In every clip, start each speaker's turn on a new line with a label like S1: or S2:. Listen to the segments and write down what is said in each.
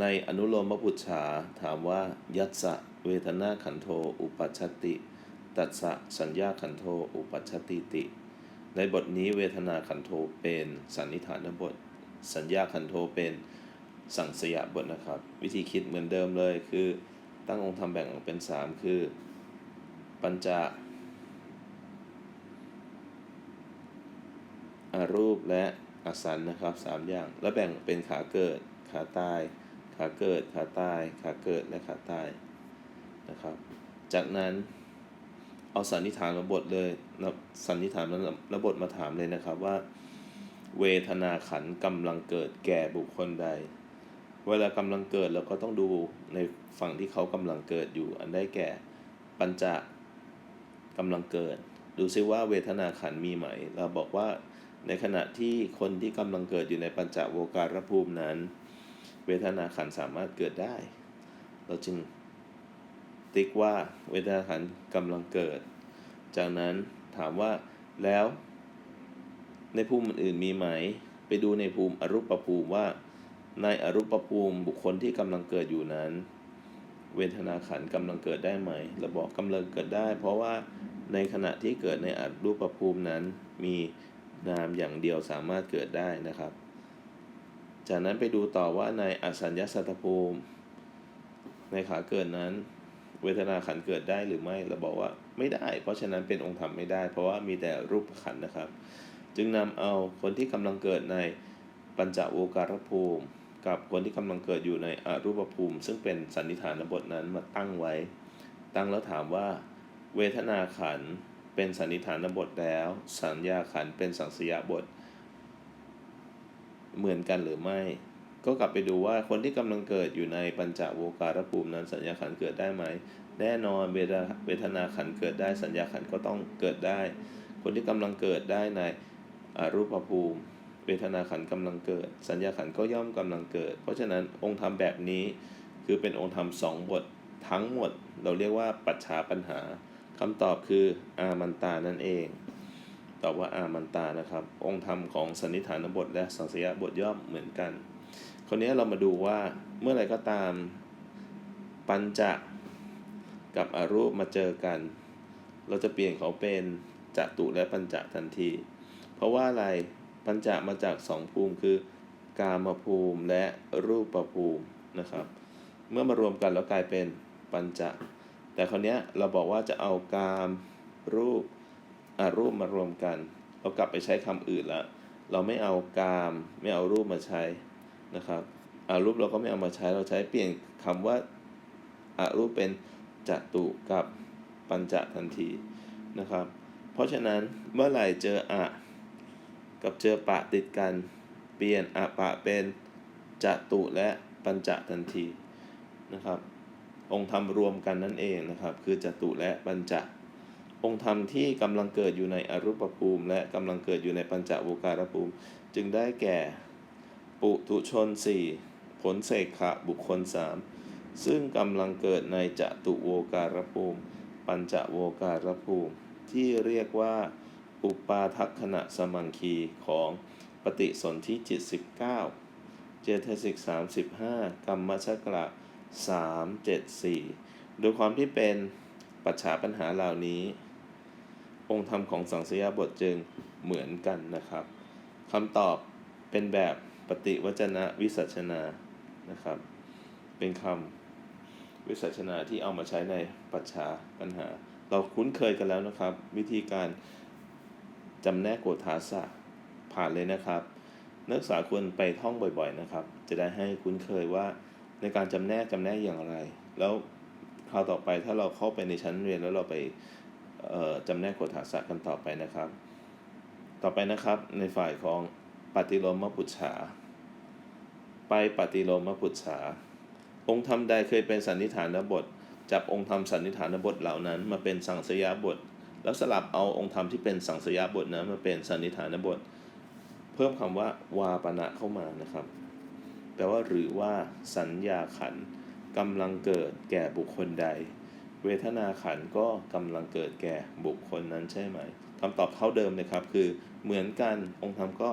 S1: ในอนุโลมปุจฉาถามว่า ยัสสะเวทนาขันโทอุปัชชติ ตัสสะสัญญาขันโทอุปัชชติติ ในบทนี้เวทนาขันโทเป็นสันนิฐานบท สัญญาขันโทเป็นสังสยบทนะครับ วิธีคิดเหมือนเดิมเลยคือตั้งองค์ธรรมแบ่งออกเป็น 3 คือ ปัญจอารูปและอสันนะครับสามอย่าง แล้วแบ่งเป็นขาเกิดขาตาย ขาเกิดขาตายขาเกิดและขาตายนะครับ จากนั้นเอาสันนิษฐานระบทเลยนะสันนิษฐานระบทมาถามเลยนะครับว่า เวทนาขันธ์กำลังเกิดแก่บุคคลใด เวลากำลังเกิดเราก็ต้องดูในฝั่งที่เขากำลังเกิดอยู่ อันได้แก่ปัญจกำลังเกิด ดูซิว่าเวทนาขันมีไหม เราบอกว่าในขณะที่คนที่กำลังเกิดอยู่ในปัญจโวการภูมินั้น เวทนาขันสามารถเกิดได้ เราจึงติ๊กว่าเวทนาขันกำลังเกิด จากนั้นถามว่าแล้วในภูมิอื่นมีไหม ไปดูในภูมิอรูปภูมิว่า ในอรูปภูมิบุคคลที่กำลังเกิดอยู่นั้น เวทนาขันกำลังเกิดได้ไหมเราบอกกำลังเกิดได้ เพราะว่าในขณะที่เกิดในอรูปภูมินั้นมีนามอย่างเดียวสามารถเกิดได้นะครับ จากนั้นไปดูต่อว่าในอสัญญาสัตภูมิ ในขาเกิดนั้น เวทนาขันเกิดได้หรือไม่เราบอกว่าไม่ได้ เพราะฉะนั้นเป็นองค์ธรรมไม่ได้ เพราะว่ามีแต่รูปขันนะครับ จึงนำเอาคนที่กำลังเกิดในปัญจโวการภูมิ กับคนที่กำลังเกิดอยู่ในอรูปภูมิ ซึ่งเป็นสันนิฐานบทนั้นมาตั้งไว้ ตั้งแล้วถามว่า เวทนาขันเป็นสันนิฐานบทแล้ว สัญญาขันเป็นสังสยาบท เหมือนกันหรือไม่ ก็กลับไปดูว่าคนที่กำลังเกิดอยู่ในปัญจโวการภูมินั้นสัญญาขันเกิดได้ไหม แน่นอนเวทนาขันเกิดได้สัญญาขันก็ต้องเกิดได้ คนที่กำลังเกิดได้ในอรูปภูมิ เวทนาขันธ์กำลังเกิด สัญญาขันก็ย่อมกำลังเกิด เพราะฉะนั้นองค์ธรรมแบบนี้ คือเป็นองค์ธรรมสองบททั้งหมด เราเรียกว่าปัจฉาปัญหาคำตอบคืออามันตานั่นเอง ตอบว่าอามันตานะครับ องค์ธรรมของสันนิฐานบทและสังสยบทย่อมเหมือนกัน คราวนี้เรามาดูว่าเมื่อไรก็ตามปัญจกับอรูปมาเจอกัน เราจะเปลี่ยนเขาเป็นจตุและปัญจทันที เพราะว่าอะไรปัญจมาจากสองภูมิคือกามภูมิและรูปภูมินะครับ เมื่อมารวมกันแล้วกลายเป็นปัญจแต่คราวนี้เราบอกว่าจะเอากามรูป รูปมารวมกัน เรากลับไปใช้คำอื่นละเราไม่เอากาม ไม่เอารูปมาใช้นะครับอารูปเราก็ไม่เอามาใช้เราใช้เปลี่ยนคำว่าอารูปเป็นจตุกับปัญจทันทีนะครับ เพราะฉะนั้นเมื่อไหร่เจออะกับเจอปะติดกัน เปลี่ยนอะปะเป็นจตุและปัญจทันทีนะครับ องค์ธรรมรวมกันนั่นเองนะครับ คือจตุและปัญจ องค์ธรรมที่กำลังเกิดอยู่ในอรูปภูมิ และกำลังเกิดอยู่ในปัญจโวการภูมิ จึงได้แก่ ปุถุชนสี่ผลเสกขะบุคคลสามซึ่งกำลังเกิดในจตุโวการภูมิ ปัญจโวการภูมิ ที่เรียกว่า อุปาทัคณะสมังคีของปฏิสนธิจิต 19 เจตสิก35 กรรมชกระ3 7 4 โดยความที่เป็นปัจฉาปัญหาเหล่านี้ องค์ธรรมของสังสยาบทจึงเหมือนกันนะครับคำตอบเป็นแบบปฏิวจนะวิสัชนานะครับ เป็นคำวิสัชนาที่เอามาใช้ในปัจฉาปัญหา เราคุ้นเคยกันแล้วนะครับ วิธีการจำแนกโกฏาสะผ่านเลยนะครับ นักศึกษาควรไปท่องบ่อยๆนะครับ จะได้ให้คุ้นเคยว่าในการจำแนกจำแนกอย่างไร แล้วคราวต่อไปถ้าเราเข้าไปในชั้นเรียนแล้วเราไป จำแนกโคถาสะกันต่อไปนะครับ ต่อไปนะครับในฝ่ายของปฏิโลมปุจฉา ไปปฏิโลมปุจฉา องค์ธรรมใดเคยเป็นสันนิฐานบท จับองค์ธรรมสันนิฐานบทเหล่านั้น มาเป็นสังสยาบท แล้วสลับเอาองค์ธรรมที่เป็นสังสยาบทนั้นมาเป็นสันนิฐานบท เพิ่มคำว่าวาปณะเข้ามานะครับ แปลว่าหรือว่าสัญญาขันกำลังเกิดแก่บุคคลใด เวทนาขันก็กำลังเกิดแก่บุคคลนั้นใช่ไหมคำตอบเท่าเดิมนะครับ คือเหมือนกันองค์ธรรมก็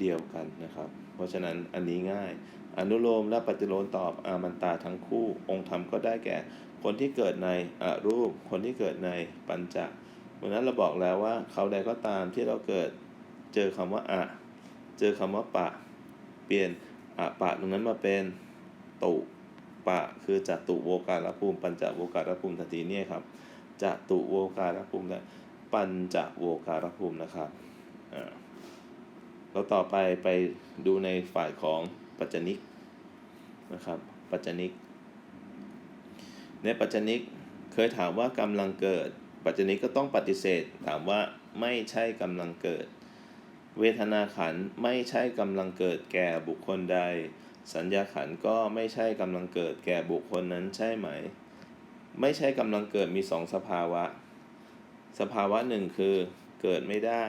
S1: เดียวกันนะครับ เพราะฉะนั้นอันนี้ง่าย อนุโลมและปฏิโลมตอบอามันตาทั้งคู่ องค์ธรรมก็ได้แก่ คนที่เกิดในอรูป คนที่เกิดในปัญจวันนั้นเราบอกแล้วว่าเขาใดก็ตามที่เราเกิดเจอคำว่าอะ เจอคำว่าปะ เปลี่ยนอะปะตรงนั้นมาเป็นตุ ปะ คือจตุโวการภูมิปัญจโวการภูมิทันทีเนี่ยครับจตุโวการภูมิและปัญจโวการภูมินะครับเราต่อไปไปดูในฝ่ายของปัจจนิกนะครับปัจจนิก ในปัจจนิกเคยถามว่ากำลังเกิด ปัจจนิกก็ต้องปฏิเสธ ถามว่าไม่ใช่กำลังเกิด เวทนาขันไม่ใช่กำลังเกิดแก่บุคคลใด สัญญาขันก็ไม่ใช่กำลังเกิดแก่บุคคลนั้นใช่ไหม ไม่ใช่กำลังเกิดมีสองสภาวะ สภาวะหนึ่งคือเกิดไม่ได้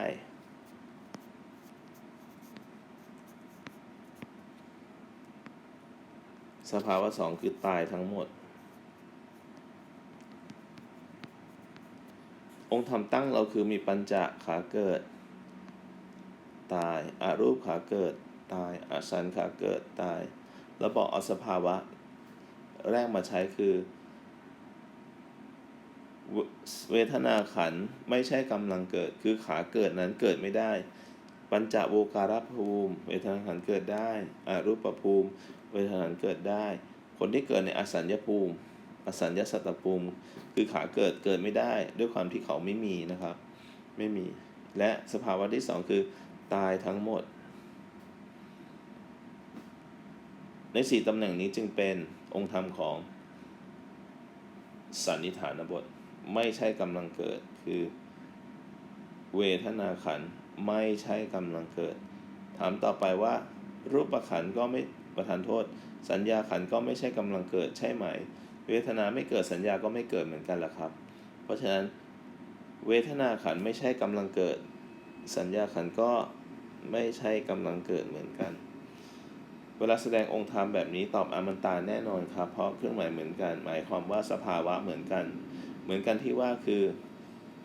S1: สภาวะสองคือตายทั้งหมด องค์ธรรมตั้งเราคือมีปัญจขาเกิด ตายอารูปขาเกิด ตาย อสันขาเกิดตาย แล้วบอกเอาสภาวะ แรกมาใช้คือเวเวทนาขันไม่ใช่กำลังเกิด คือขาเกิดนั้นเกิดไม่ได้ ปัญจโวการภูมิ เวทนาขันเกิดได้อารูปภูมิ เวทนาขันเกิดได้ คนที่เกิดในอสัญญภูมิ อสัญญสัตตภูมิ คือขาเกิดเกิดไม่ได้ ด้วยความที่เขาไม่มีนะครับ ไม่มีและสภาวะที่สองคือ ตายทั้งหมด ในสี่ตำแหน่งนี้จึงเป็นองค์ธรรมของสันนิฐานบท ไม่ใช่กำลังเกิด คือเวทนาขันไม่ใช่กำลังเกิด ถามต่อไปว่า รูปขันก็ไม่ประทานโทษ สัญญาขันก็ไม่ใช่กำลังเกิดใช่ไหม เวทนาไม่เกิดสัญญาก็ไม่เกิดเหมือนกันล่ะครับ เพราะฉะนั้นเวทนาขันไม่ใช่กำลังเกิด สัญญาขันก็ไม่ใช่กำลังเกิดเหมือนกัน เวลาแสดงองค์ธรรมแบบนี้ตอบอมันตาแน่นอนครับ เพราะเครื่องหมายเหมือนกัน หมายความว่าสภาวะเหมือนกัน เหมือนกันที่ว่าคือ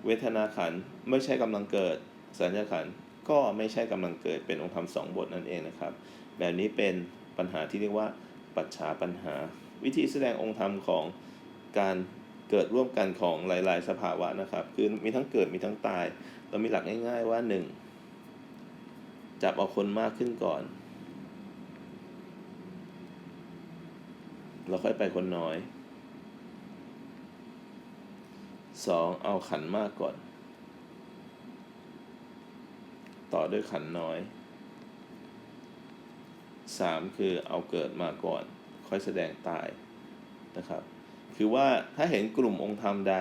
S1: เวทนาขันไม่ใช่กำลังเกิด สัญญาขันก็ไม่ใช่กำลังเกิดเป็นองค์ธรรมสองบทนั่นเองนะครับ แบบนี้เป็นปัญหาที่เรียกว่าปัจฉาปัญหา วิธีแสดงองค์ธรรมของการเกิดร่วมกันของหลาย ๆ สภาวะนะครับ คือมีทั้งเกิดมีทั้งตาย เรามีหลักง่าย ๆ ว่าหนึ่งจับเอาคนมากขึ้นก่อน เราค่อยไปคนน้อย สองเอาขันมากก่อน ต่อด้วยขันน้อยสามคือเอาเกิดมาก่อน ค่อยแสดงตายนะครับ คือว่าถ้าเห็นกลุ่มองค์ธรรมใด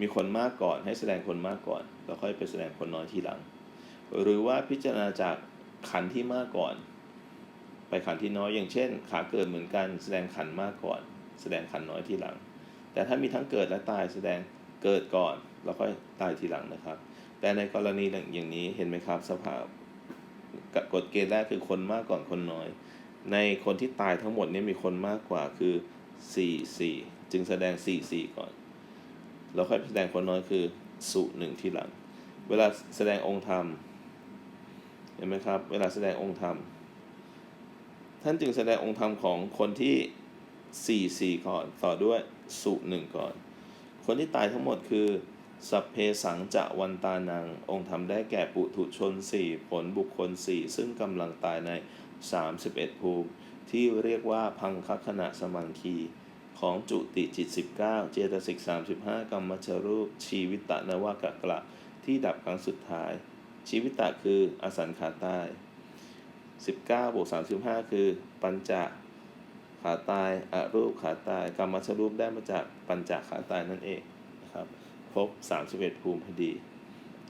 S1: มีคนมากก่อน ให้แสดงคนมากก่อน แล้วค่อยไปแสดงคนน้อยทีหลัง หรือว่าพิจารณาจากขันที่มากก่อน ไปขันที่น้อยอย่างเช่น ขาเกิดเหมือนกันแสดงขันมากก่อน แสดงขันน้อยทีหลัง แต่ถ้ามีทั้งเกิดและตายแสดงเกิดก่อนแล้วค่อยตายทีหลังนะครับ แต่ในกรณีอย่างนี้เห็นไหมครับสภาพกฎเกณฑ์แรกคือคนมากก่อนคนน้อย ในคนที่ตายทั้งหมดนี้มีคนมากกว่าคือ 4 4 จึงแสดง 4 4 ก่อน แล้วค่อยแสดงคนน้อยคือสุหนึ่งทีหลัง เวลาแสดงองค์ธรรม เห็นไหมครับ เวลาแสดงองค์ธรรม ท่านจึงแสดงองค์ธรรมของคนที่4 4ก่อนต่อด้วยสุหนึ่งก่อน คนที่ตายทั้งหมดคือ สัพเพสังจะวันตานัง องค์ธรรมได้แก่ปุถุชน4ผลบุคคล4ซึ่งกำลังตายใน 31 ภูมิ ที่เรียกว่าพังคขณะสมังคี ของจุติจิต 19 เจตสิก 35 กรรมชรูป ชีวิตะนวากะกระที่ดับครั้งสุดท้าย ชีวิตะคืออสันขาใต้ 19บวก35 คือ ปัญจขาตายอรูปขาตายกรรมชรูปได้มาจากปัญจขาตายนั่นเองนะครับครบ31 ภูมิพอดี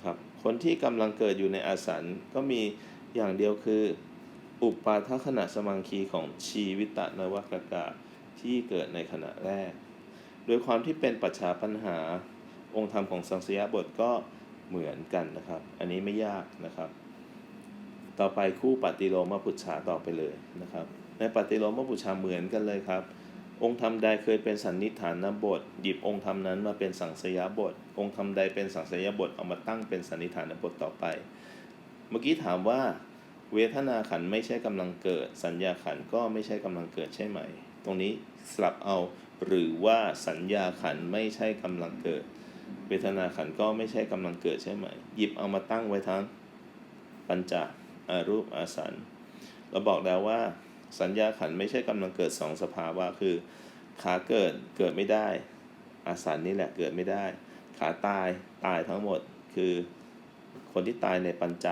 S1: ครับคนที่กำลังเกิดอยู่ในอาสันก็มีอย่างเดียวคือ อุปาทขณะสมังคีของชีวิตะนวากกะที่เกิดในขณะแรก โดยความที่เป็นปัจฉาปัญหาองค์ธรรมของสังสยบทก็เหมือนกันนะครับ อันนี้ไม่ยากนะครับ ต่อไปคู่ปฏิโลมปุจฉาต่อไปเลยนะครับ ในปฏิโลมปุจฉาเหมือนกันเลยครับ องค์ธรรมใดเคยเป็นสันนิฐานบท หยิบองค์ธรรมนั้นมาเป็นสังสยบท องค์ธรรมใดเป็นสังสยบทเอามาตั้งเป็นสันนิฐานบทต่อไป เมื่อกี้ถามว่าเวทนาขันไม่ใช่กำลังเกิด สัญญาขันก็ไม่ใช่กำลังเกิดใช่ไหม ตรงนี้สลับเอาหรือว่าสัญญาขันไม่ใช่กำลังเกิด เวทนาขันก็ไม่ใช่กำลังเกิดใช่ไหม หยิบเอามาตั้งไว้ทั้งปัญจ อารูปอาสัน เราบอกแล้วว่าสัญญาขันไม่ใช่กำลังเกิดสองสภาวะคือ ขาเกิดเกิดไม่ได้ อาสันนี่แหละเกิดไม่ได้ ขาตายตายทั้งหมดคือคนที่ตายในปัญจ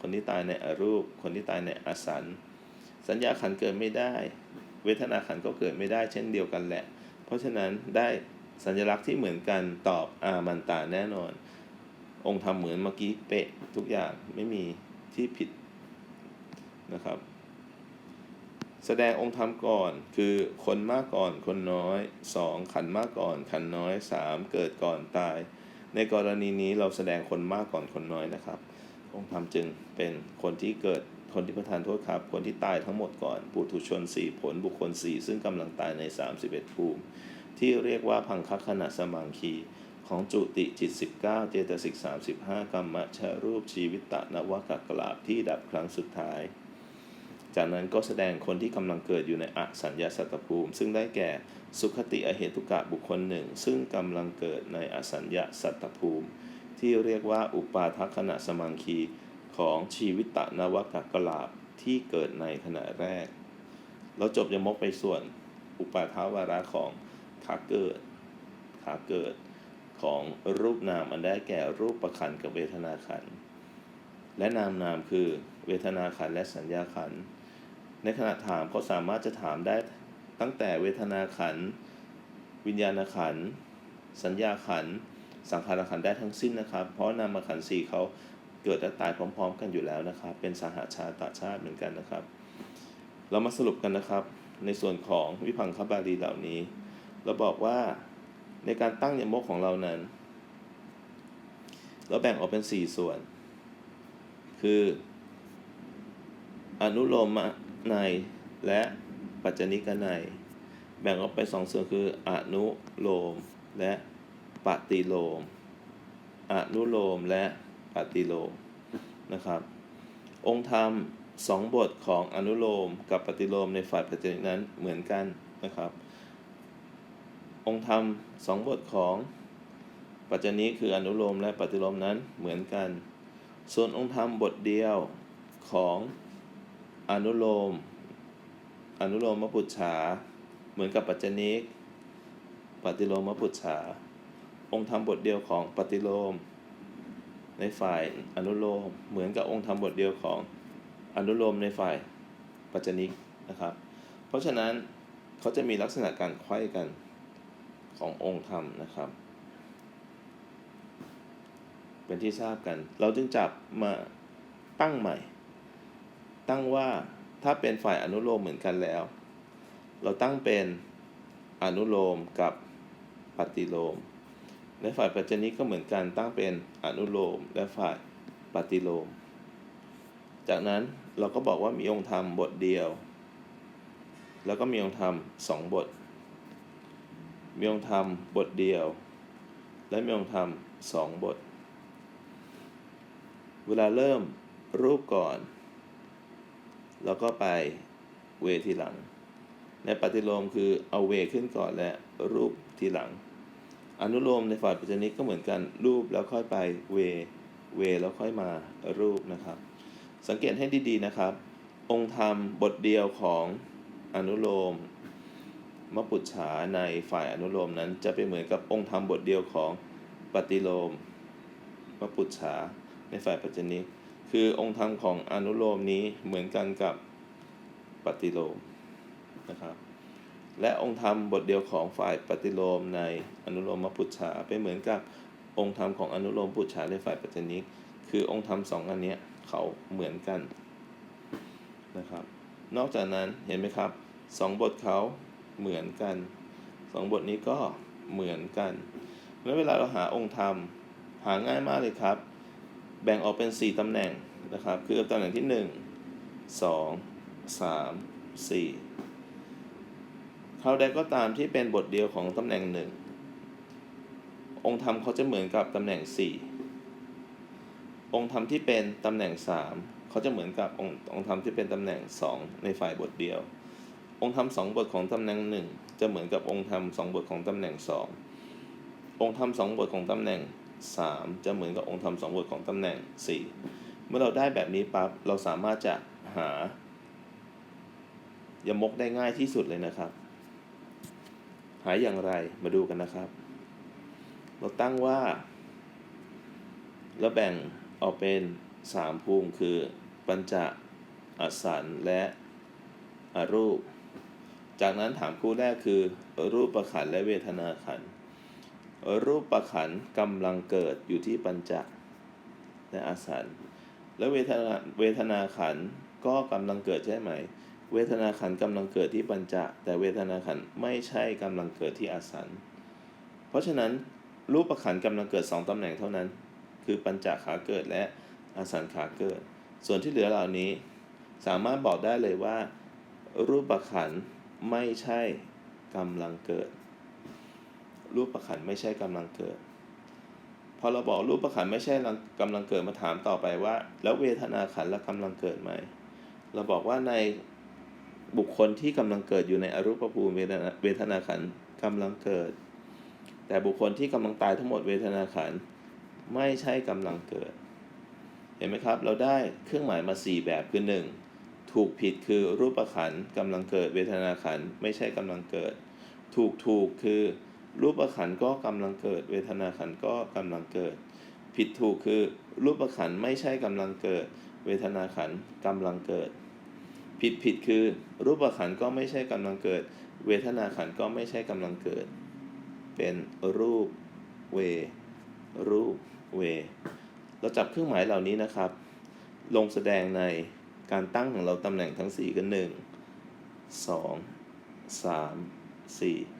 S1: คนที่ตายในอรูป คนที่ตายในอาสัน สัญญาขันเกิดไม่ได้ เวทนาขันก็เกิดไม่ได้เช่นเดียวกันแหละ เพราะฉะนั้นได้สัญลักษณ์ที่เหมือนกันตอบอามันตาแน่นอน องค์ทำเหมือนเมื่อกี้เป๊ะทุกอย่างไม่มีที่ผิด นะครับ แสดงองค์ธรรมก่อนคือคนมากก่อนคนน้อยสองขันมากก่อน ขันน้อยสามเกิดก่อนตาย ในกรณีนี้เราแสดงคนมากก่อนคนน้อยนะครับ องค์ธรรมจึงเป็นคนที่เกิดคนที่ประทานโทษครับ คนที่ตายทั้งหมดก่อน ปุถุชน 4 ผลบุคคล 4 ซึ่งกำลังตายใน 31 ภูมิ ที่เรียกว่าพังคขณะสมังคีของจุติจิต 19 เจตสิก35 กรรมะชรูปชีวิตตะนวกกลาบที่ดับครั้งสุดท้าย จากนั้นก็แสดงคนที่กำลังเกิดอยู่ในอสัญญาสัตตภูมิ ซึ่งได้แก่สุขติอเหตุกะบุคคลหนึ่ง ซึ่งกำลังเกิดในอสัญญาสัตตภูมิ ที่เรียกว่าอุปาทัคขณะสมังคีของชีวิตตะนวกกลาบที่เกิดในขณะแรก เราจบยมกไปส่วนอุปาทาวาระของขาเกิดขาเกิดของรูปนามอันได้แก่รูปประขันกับเวทนาขัน และนามนามคือเวทนาขันและสัญญาขันธ์ ในขณะถามเขาสามารถจะถามได้ตั้งแต่เวทนาขัน วิญญาณขัน สัญญาขัน สังขารขันได้ทั้งสิ้นนะครับ เพราะนามขันสี่เขาเกิดและตายพร้อม ๆ กันอยู่แล้วนะครับ เป็นสหาชาตชาติเหมือนกันนะครับ เรามาสรุปกันนะครับ ในส่วนของวิพังคบาลีเหล่านี้ เราบอกว่าในการตั้งยมกของเรานั้น เราแบ่งออกเป็น 4 ส่วน คือ อนุโลม ในและปัจจนิกในยแบ่งออกไปสองส่วนคือ อนุโลมและปฏิโลม อนุโลมและปฏิโลมนะครับ องค์ธรรมสองบทของอนุโลมกับปฏิโลมในฝ่ายปัจจนิกนั้นเหมือนกันนะครับ องค์ธรรมสองบทของปัจจนิกคืออนุโลมและปฏิโลมนั้นเหมือนกัน ส่วนองค์ธรรมบทเดียวของ อนุโลม อนุโลมมปุจฉา เหมือนกับปัจจนิก ปฏิโลมมปุจฉา องค์ธรรมบทเดียวของปฏิโลม ในฝ่ายอนุโลม เหมือนกับองค์ธรรมบทเดียวของอนุโลมในฝ่ายปัจจนิกนะครับ เพราะฉะนั้นเขาจะมีลักษณะการไขว้กันขององค์ธรรมนะครับ เป็นที่ทราบกัน เราจึงจับมาตั้งใหม่ ตั้งว่าถ้าเป็นฝ่ายอนุโลมเหมือนกันแล้ว เราตั้งเป็นอนุโลมกับปฏิโลมในฝ่ายปัจจนิกก็เหมือนกันตั้งเป็นอนุโลม และฝ่ายปฏิโลม จากนั้นเราก็บอกว่ามีองค์ธรรมบทเดียว แล้วก็มีองค์ธรรมสองบท มีองค์ธรรมบทเดียว และมีองค์ธรรมสองบท เวลาเริ่มรูปก่อน แล้วก็ไปเวทีหลัง ในปฏิโลมคือเอาเวขึ้นก่อนและรูปทีหลัง อนุโลมในฝ่ายปัจจนิกก็เหมือนกันรูปแล้วค่อยไปเวเวแล้วค่อยมารูปนะครับ สังเกตให้ดีๆนะครับ องค์ธรรมบทเดียวของอนุโลมมปุจฉาในฝ่ายอนุโลมนั้นจะไปเหมือนกับองค์ธรรมบทเดียวของปฏิโลมมปุจฉาในฝ่ายปัจจนิก คือองค์ธรรมของอนุโลมนี้เหมือนกันกับปฏิโลมนะครับ และองค์ธรรมบทเดียวของฝ่ายปฏิโลมในอนุโลมมปุจฉาไปเหมือนกับองค์ธรรมของอนุโลมปุจฉาในฝ่ายปัจจนิกคือองค์ธรรมสองอันนี้เขาเหมือนกันนะครับ นอกจากนั้นเห็นไหมครับสองบทเขาเหมือนกันสองบทนี้ก็เหมือนกันเมื่อเวลาเราหาองค์ธรรมหาง่ายมากเลยครับ แบ่งออกเป็น 4 ตำแหน่งนะครับ คือตำแหน่งที่ 1 2 3 4คราวใดก็ตามที่เป็นบทเดียวของตำแหน่งหนึ่งองค์ธรรมเขาจะเหมือนกับตำแหน่ง 4 องค์ธรรมที่เป็นตำแหน่ง 3 เขาจะเหมือนกับองค์องค์ธรรมที่เป็นตำแหน่งสองในฝ่ายบทเดียว องค์ธรรมสองบทของตำแหน่งหนึ่งจะเหมือนกับองค์ธรรมสองบทของตำแหน่งสององค์ธรรมสองบทของตำแหน่ง สามจะเหมือนกับองค์ธรรมสองบทของตำแหน่งสี่เมื่อเราได้แบบนี้ปั๊บเราสามารถจะหายมกได้ง่ายที่สุดเลยนะครับ หายอย่างไรมาดูกันนะครับ เราตั้งว่าเราแบ่งออกเป็นสามภูมิคือ ปัญจอสันและอรูป จากนั้นถามคู่แรกคือรูปประขันและเวทนาขันธ รูปประขันกำลังเกิดอยู่ที่ปัญจและอสันและเวทนาเวทนาขันก็กำลังเกิดใช่ไหม เวทนาขันกำลังเกิดที่ปัญจแต่เวทนาขันไม่ใช่กำลังเกิดที่อาสันเพราะฉะนั้นรูปประขันกำลังเกิดสองตำแหน่งเท่านั้น คือปัญจขาเกิดและอาสันขาเกิด ส่วนที่เหลือเหล่านี้ สามารถบอกได้เลยว่า รูปประขันไม่ใช่กำลังเกิด รูปประขันไม่ใช่กำลังเกิด พอเราบอกรูปประขันไม่ใช่กำลังเกิดมาถามต่อไปว่า แล้วเวทนาขันละกำลังเกิดไหม เราบอกว่าในบุคคลที่กำลังเกิดอยู่ในอรูปภูมิเวทนาขันธ์กำลังเกิด แต่บุคคลที่กำลังตายทั้งหมดเวทนาขันไม่ใช่กำลังเกิด เห็นไหมครับ เราได้เครื่องหมายมา 4 แบบคือ 1. ถูกผิดคือรูปขันธ์กำลังเกิด เวทนาขันไม่ใช่กำลังเกิด ถูกถูกคือ รูปขันก็กำลังเกิด เวทนาขันก็กำลังเกิด ผิดถูกคือรูปขันไม่ใช่กำลังเกิด เวทนาขันธ์กำลังเกิด ผิดผิดคือ รูปขันก็ไม่ใช่กำลังเกิด เวทนาขันก็ไม่ใช่กำลังเกิด เป็นรูปเว รูปเว เราจับเครื่องหมายเหล่านี้นะครับ ลงแสดงในการตั้งของเราตำแหน่งทั้ง 4 กัน 1 2 3 4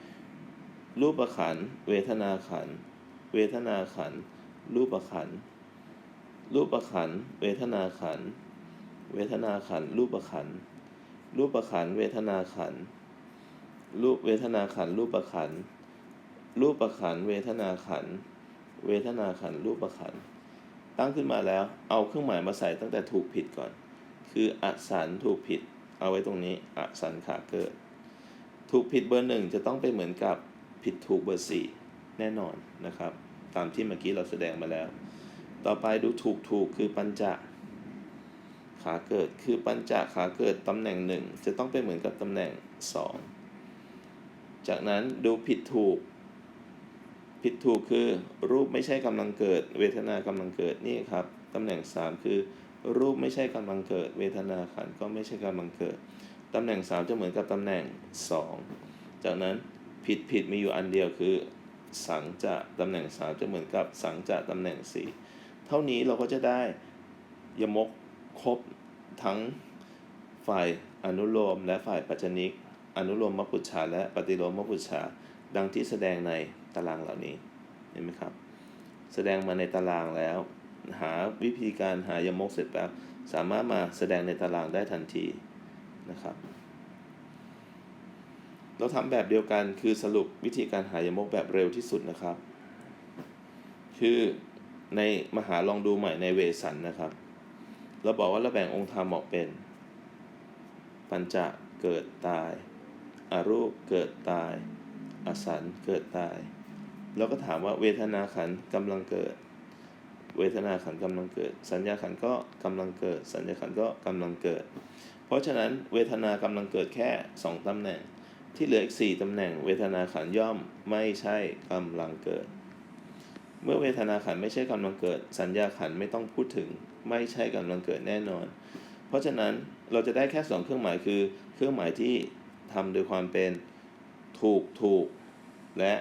S1: รูปขัน เวทนาขัน เวทนาขัน รูปขัน รูปขัน เวทนาขัน เวทนาขัน รูปขัน รูปขัน เวทนาขัน รูปเวทนาขัน รูปขัน รูปขัน เวทนาขัน เวทนาขัน รูปขัน ตั้งขึ้นมาแล้ว เอาเครื่องหมายมาใส่ตั้งแต่ถูกผิดก่อน คืออสันถูกผิด เอาไว้ตรงนี้ อสันขาเกิด ถูกผิดเบอร์หนึ่งจะต้องไปเหมือนกับ ผิดถูกเบอร์สี่แน่นอนนะครับ ตามที่เมื่อกี้เราแสดงมาแล้ว ต่อไปดูถูกถูกคือปัญจขาเกิดคือปัญจขาเกิดตำแหน่งหนึ่งจะต้องไปเหมือนกับตำแหน่งสองจากนั้นดูผิดถูก ผิดถูกคือรูปไม่ใช่กำลังเกิด เวทนากำลังเกิดนี่ครับตำแหน่ง3คือรูปไม่ใช่กำลังเกิด เวทนาขันก็ไม่ใช่กำลังเกิดตำแหน่ง3จะเหมือนกับตำแหน่ง2จากนั้น ผิดผิดมีอยู่อันเดียวคือ สังจะตำแหน่ง3จะเหมือนกับสังจะตำแหน่ง4เท่านี้เราก็จะได้ยมกครบทั้งฝ่ายอนุโลมและฝ่ายปัจจนิก อนุโลมมปุจฉาและปฏิโลมมปุจฉาดังที่แสดงในตารางเหล่านี้เห็นไหมครับ แสดงมาในตารางแล้ว หาวิธีการหายมกเสร็จแล้วสามารถมาแสดงในตารางได้ทันทีนะครับ เราทำแบบเดียวกันคือสรุปวิธีการหายมกแบบเร็วที่สุดนะครับ คือในมหาลองดูใหม่ในเวสันนะครับ เราบอกว่าเราแบ่งองค์ธรรมออกเป็น ปัญจะเกิดตายอารูปเกิดตาย อสันเกิดตาย แล้วก็ถามว่าเวทนาขันกำลังเกิด เวทนาขันกำลังเกิด สัญญาขันก็กำลังเกิด สัญญาขันก็กำลังเกิด เพราะฉะนั้นเวทนากำลังเกิดแค่ 2ตำแหน่ง ที่เหลืออีก4ตำแหน่งเวทนาขันย่อมไม่ใช่กำลังเกิด เมื่อเวทนาขันไม่ใช่กำลังเกิด สัญญาขันไม่ต้องพูดถึง ไม่ใช่กำลังเกิดแน่นอน เพราะฉะนั้นเราจะได้แค่สองเครื่องหมายคือ เครื่องหมายที่ทำโดยความเป็นถูกถูกและ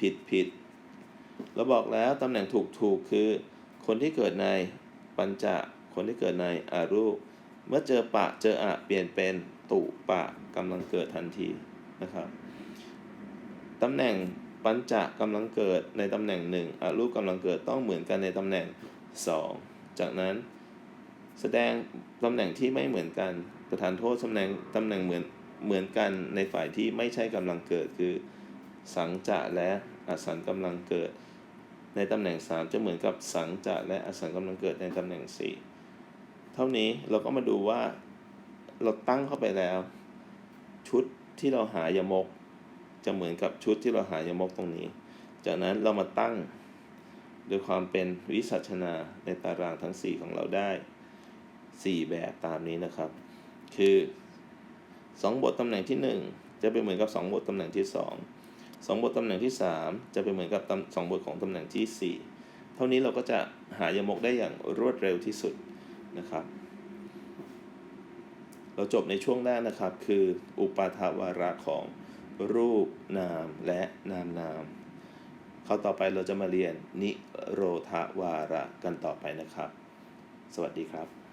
S1: ผิดผิดเราบอกแล้วตำแหน่งถูกถูกคือ คนที่เกิดในปัญจะ คนที่เกิดในอารูป เมื่อเจอปะเจออะเปลี่ยนเป็นตุปะกำลังเกิดทันที นะครับตำแหน่งปัญจะกำลังเกิดในตำแหน่งหนึ่งอารูปกำลังเกิดต้องเหมือนกันในตำแหน่ง 2 จากนั้นแสดงตำแหน่งที่ไม่เหมือนกันประธานโทษตำแหน่งตำแหน่งเหมือนเหมือนกันในฝ่ายที่ไม่ใช่กำลังเกิดคือ สังจะและอสันกำลังเกิด ในตำแหน่ง 3 จะเหมือนกับสังจะและอสันกำลังเกิดในตำแหน่ง 4 เท่านี้เราก็มาดูว่าเราตั้งเข้าไปแล้ว ชุด ที่เราหายมก จะเหมือนกับชุดที่เราหายมกตรงนี้ จากนั้นเรามาตั้งโดยความเป็นวิสัชนาในตารางทั้ง 4 ของเราได้ 4 แบบตามนี้นะครับ คือ 2 บทตำแหน่งที่ 1 จะเป็นเหมือนกับ 2 บทตำแหน่งที่ 2 2 บทตำแหน่งที่ 3 จะเป็นเหมือนกับตำสองบทของตำแหน่งทีสี่ 4 เท่านี้เราก็จะหายมกได้อย่างรวดเร็วที่สุดนะครับ เราจบในช่วงแรกนะครับ คืออุปาทวาระของรูปนามและนามนามเข้าต่อไปเราจะมาเรียนนิโรธาวาระกันต่อไปนะครับ สวัสดีครับ